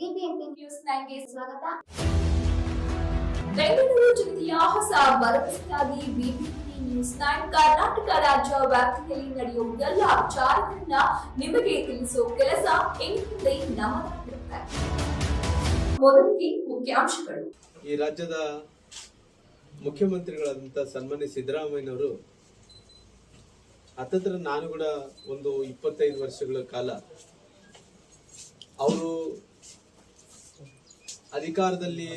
BBMP news ನೈನ್ಗೆ ಸ್ವಾಗತ. ಬೆಂಗಳೂರು ಜಿಲ್ಲೆಯ ಹೊಸ ಭರವಸೆಯಾಗಿ ಬಿಬಿಎಂಪಿ ನ್ಯೂಸ್ ನೈನ್ ಕರ್ನಾಟಕ ರಾಜ್ಯ ವ್ಯಾಪ್ತಿಯಲ್ಲಿ ನಡೆಯುವ ಎಲ್ಲ ವಿಚಾರಗಳನ್ನ ನಿಮಗೆ ತಿಳಿಸುವ ಕೆಲಸ ಇನ್ಮುಂದೆ ನಮ್ಮದಾಗಿರುತ್ತೆ ಮೊದಲಿಗೆ ಮುಖ್ಯಾಂಶಗಳು. ಈ ರಾಜ್ಯದ ಮುಖ್ಯಮಂತ್ರಿಗಳಾದಂಥ ಸನ್ಮಾನ್ಯ ಸಿದ್ದರಾಮಯ್ಯನವರು ಹತ್ತತ್ರ ನಾನು ಕೂಡ ಒಂದು ಇಪ್ಪತ್ತೈದು ವರ್ಷಗಳ ಕಾಲ ಅವರು ಅಧಿಕಾರದಲ್ಲಿ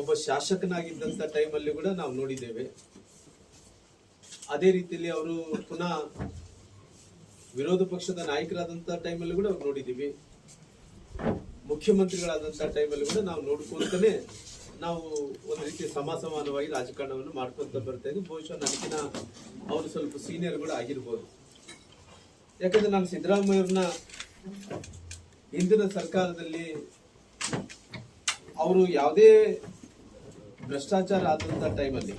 ಒಬ್ಬ ಶಾಸಕನಾಗಿದ್ದಂಥ ಟೈಮಲ್ಲಿ ಕೂಡ ನಾವು ನೋಡಿದ್ದೇವೆ. ಅದೇ ರೀತಿಯಲ್ಲಿ ಅವರು ಪುನಃ ವಿರೋಧ ಪಕ್ಷದ ನಾಯಕರಾದಂಥ ಟೈಮಲ್ಲಿ ಕೂಡ ಅವ್ರು ನೋಡಿದ್ದೀವಿ. ಮುಖ್ಯಮಂತ್ರಿಗಳಾದಂಥ ಟೈಮಲ್ಲಿ ಕೂಡ ನಾವು ನೋಡ್ಕೊಂತಾನೆ ನಾವು ಒಂದು ರೀತಿ ಸಮಾಸಮಾನವಾಗಿ ರಾಜಕಾರಣವನ್ನು ಮಾಡ್ಕೊಂತ ಬರ್ತಾ ಬಹುಶಃ ನನಗಿನ ಅವರು ಸ್ವಲ್ಪ ಸೀನಿಯರ್ ಕೂಡ ಆಗಿರ್ಬೋದು. ಯಾಕಂದ್ರೆ ನಾನು ಸಿದ್ದರಾಮಯ್ಯವ್ರನ್ನ ಹಿಂದಿನ ಸರ್ಕಾರದಲ್ಲಿ ಅವರು ಯಾವುದೇ ಭ್ರಷ್ಟಾಚಾರ ಆದಂತ ಟೈಮಲ್ಲಿ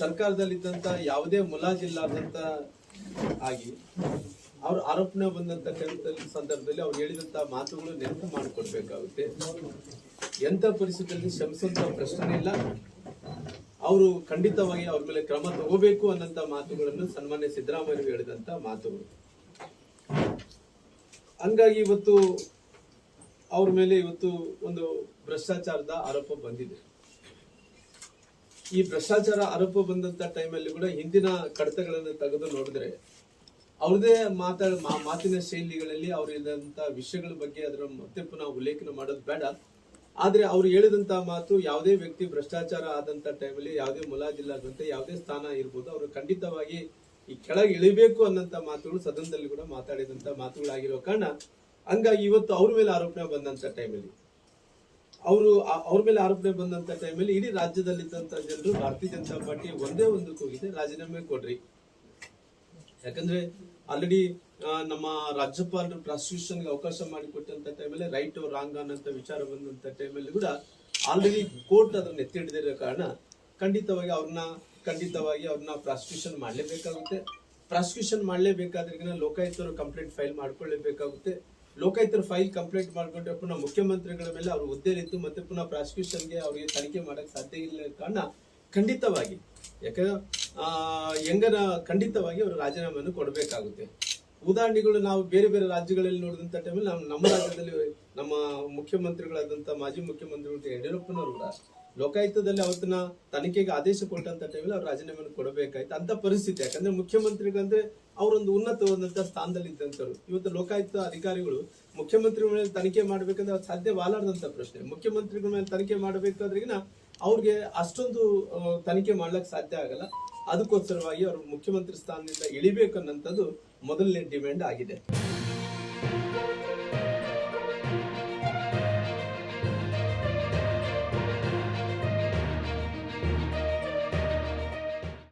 ಸರ್ಕಾರದಲ್ಲಿದ್ದಂತ ಯಾವುದೇ ಮುಲಾಜಿಲ್ಲಾದಂತ ಆಗಿ ಅವ್ರ ಆರೋಪಣೆ ಬಂದಂತ ಸಂದರ್ಭದಲ್ಲಿ ಅವ್ರು ಹೇಳಿದಂತ ಮಾತುಗಳು ನೆನಪು ಮಾಡಿಕೊಡ್ಬೇಕಾಗುತ್ತೆ. ಎಂತ ಪರಿಸ್ಥಿತಿಯಲ್ಲಿ ಶ್ರಮಿಸುವಂತ ಪ್ರಶ್ನೆ ಇಲ್ಲ. ಅವರು ಖಂಡಿತವಾಗಿ ಅವ್ರ ಮೇಲೆ ಕ್ರಮ ತಗೋಬೇಕು ಅನ್ನಂತ ಮಾತುಗಳನ್ನು ಸನ್ಮಾನ್ಯ ಸಿದ್ದರಾಮಯ್ಯ ಹೇಳಿದಂತ ಮಾತುಗಳು. ಹಂಗಾಗಿ ಇವತ್ತು ಅವ್ರ ಮೇಲೆ ಇವತ್ತು ಒಂದು ಭ್ರಷ್ಟಾಚಾರದ ಆರೋಪ ಬಂದಿದೆ. ಈ ಭ್ರಷ್ಟಾಚಾರ ಆರೋಪ ಬಂದಂತ ಟೈಮಲ್ಲಿ ಕೂಡ ಹಿಂದಿನ ಕಡತಗಳನ್ನು ತೆಗೆದು ನೋಡಿದ್ರೆ ಅವ್ರದೇ ಮಾತಾಡ ಮಾತಿನ ಶೈಲಿಗಳಲ್ಲಿ ಅವ್ರು ಹೇಳಿದಂತ ವಿಷಯಗಳ ಬಗ್ಗೆ ಅದರ ಮತ್ತೆ ಪುನಃ ಉಲ್ಲೇಖನ ಮಾಡೋದು ಬೇಡ. ಆದ್ರೆ ಅವ್ರು ಹೇಳಿದಂತ ಮಾತು ಯಾವುದೇ ವ್ಯಕ್ತಿ ಭ್ರಷ್ಟಾಚಾರ ಆದಂತ ಟೈಮಲ್ಲಿ ಯಾವುದೇ ಮುಲಾಜಿಲ್ಲಾದಂತೆ ಯಾವುದೇ ಸ್ಥಾನ ಇರ್ಬೋದು, ಅವರು ಖಂಡಿತವಾಗಿ ಈ ಕೆಳಗೆ ಇಳಿಬೇಕು ಅನ್ನಂತ ಮಾತುಗಳು ಸದನದಲ್ಲಿ ಕೂಡ ಮಾತಾಡಿದಂತ ಮಾತುಗಳಾಗಿರೋ ಕಾರಣ, ಹಂಗಾಗಿ ಇವತ್ತು ಅವ್ರ ಮೇಲೆ ಆರೋಪಣೆ ಬಂದಂತ ಟೈಮಲ್ಲಿ. ಅವರು ಅವ್ರ ಮೇಲೆ ಆರೋಪಣೆ ಬಂದಂತ ಟೈಮಲ್ಲಿ ಇಡೀ ರಾಜ್ಯದಲ್ಲಿದ್ದಂತ ಜನರು ಭಾರತೀಯ ಜನತಾ ಪಾರ್ಟಿ ಒಂದೇ ಒಂದು ಕೂಗಿದೆ ರಾಜೀನಾಮೆ ಕೊಡ್ರಿ. ಯಾಕಂದ್ರೆ ಆಲ್ರೆಡಿ ನಮ್ಮ ರಾಜ್ಯಪಾಲರು ಪ್ರಾಸಿಕ್ಯೂಷನ್ಗೆ ಅವಕಾಶ ಮಾಡಿಕೊಟ್ಟಂತ ಟೈಮಲ್ಲಿ ರೈಟ್ ರಾಂಗ್ ಅನ್ನಂತ ವಿಚಾರ ಬಂದಂತ ಟೈಮಲ್ಲಿ ಕೂಡ ಆಲ್ರೆಡಿ ಕೋರ್ಟ್ ಅದನ್ನ ಎತ್ತಿ ಹಿಡಿದಿರೋ ಕಾರಣ ಖಂಡಿತವಾಗಿ ಅವ್ರನ್ನ ಖಂಡಿತವಾಗಿ ಅವ್ರನ್ನ ಪ್ರಾಸಿಕ್ಯೂಷನ್ ಮಾಡಲೇಬೇಕಾಗುತ್ತೆ. ಪ್ರಾಸಿಕ್ಯೂಷನ್ ಮಾಡಲೇಬೇಕಾದ್ರಿಗಿನ ಲೋಕಾಯುಕ್ತರು ಕಂಪ್ಲೇಂಟ್ ಫೈಲ್ ಮಾಡ್ಕೊಳ್ಳೇಬೇಕಾಗುತ್ತೆ. ಲೋಕಾಯುಕ್ತರು ಫೈಲ್ ಕಂಪ್ಲೇಂಟ್ ಮಾಡ್ಕೊಂಡ್ರೆ ಪುನಃ ಮುಖ್ಯಮಂತ್ರಿಗಳ ಮೇಲೆ ಅವ್ರ ಹುದ್ದೆಲಿದ್ದು ಮತ್ತೆ ಪುನಃ ಪ್ರಾಸಿಕ್ಯೂಷನ್ಗೆ ಅವರಿಗೆ ತನಿಖೆ ಮಾಡಕ್ಕೆ ಸಾಧ್ಯ ಇಲ್ಲ ಕಾರಣ ಖಂಡಿತವಾಗಿ. ಯಾಕಂದ್ರೆ ಹೆಂಗನ ಖಂಡಿತವಾಗಿ ಅವರು ರಾಜೀನಾಮೆಯನ್ನು ಕೊಡಬೇಕಾಗುತ್ತೆ. ಉದಾಹರಣೆಗಳು ನಾವು ಬೇರೆ ಬೇರೆ ರಾಜ್ಯಗಳಲ್ಲಿ ನೋಡಿದಂಥ ಟೈಮಲ್ಲಿ ನಾವು ನಮ್ಮ ರಾಜ್ಯದಲ್ಲಿ ನಮ್ಮ ಮುಖ್ಯಮಂತ್ರಿಗಳಾದಂಥ ಮಾಜಿ ಮುಖ್ಯಮಂತ್ರಿಗಳು ಯಡಿಯೂರಪ್ಪನವರು ಕೂಡ ಲೋಕಾಯುಕ್ತದಲ್ಲಿ ಅವತ್ತಿನ ತನಿಖೆಗೆ ಆದೇಶ ಕೊಟ್ಟಂತ ಟೈಮಲ್ಲಿ ಅವ್ರು ರಾಜೀನಾಮೆಯನ್ನು ಕೊಡಬೇಕಾಯ್ತು. ಅಂತ ಪರಿಸ್ಥಿತಿ. ಯಾಕಂದ್ರೆ ಮುಖ್ಯಮಂತ್ರಿಗಂದ್ರೆ ಅವರೊಂದು ಉನ್ನತವಾದಂತ ಸ್ಥಾನದಲ್ಲಿ ಇದ್ದಂಥವ್ರು ಇವತ್ತು ಲೋಕಾಯುಕ್ತ ಅಧಿಕಾರಿಗಳು ಮುಖ್ಯಮಂತ್ರಿಗಳ ಮೇಲೆ ತನಿಖೆ ಮಾಡ್ಬೇಕಂದ್ರೆ ಅವ್ರು ಸಾಧ್ಯವಾಲಾರ್ದಂತ ಪ್ರಶ್ನೆ. ಮುಖ್ಯಮಂತ್ರಿಗಳ ಮೇಲೆ ತನಿಖೆ ಮಾಡಬೇಕಾದ್ರಿಗಿನ ಅವ್ರಿಗೆ ಅಷ್ಟೊಂದು ತನಿಖೆ ಮಾಡ್ಲಕ್ ಸಾಧ್ಯ ಆಗಲ್ಲ. ಅದಕ್ಕೋಸ್ಕರವಾಗಿ ಅವರು ಮುಖ್ಯಮಂತ್ರಿ ಸ್ಥಾನದಿಂದ ಇಳಿಬೇಕು ಅನ್ನೋಂಥದ್ದು ಮೊದಲನೇ ಡಿಮ್ಯಾಂಡ್ ಆಗಿದೆ.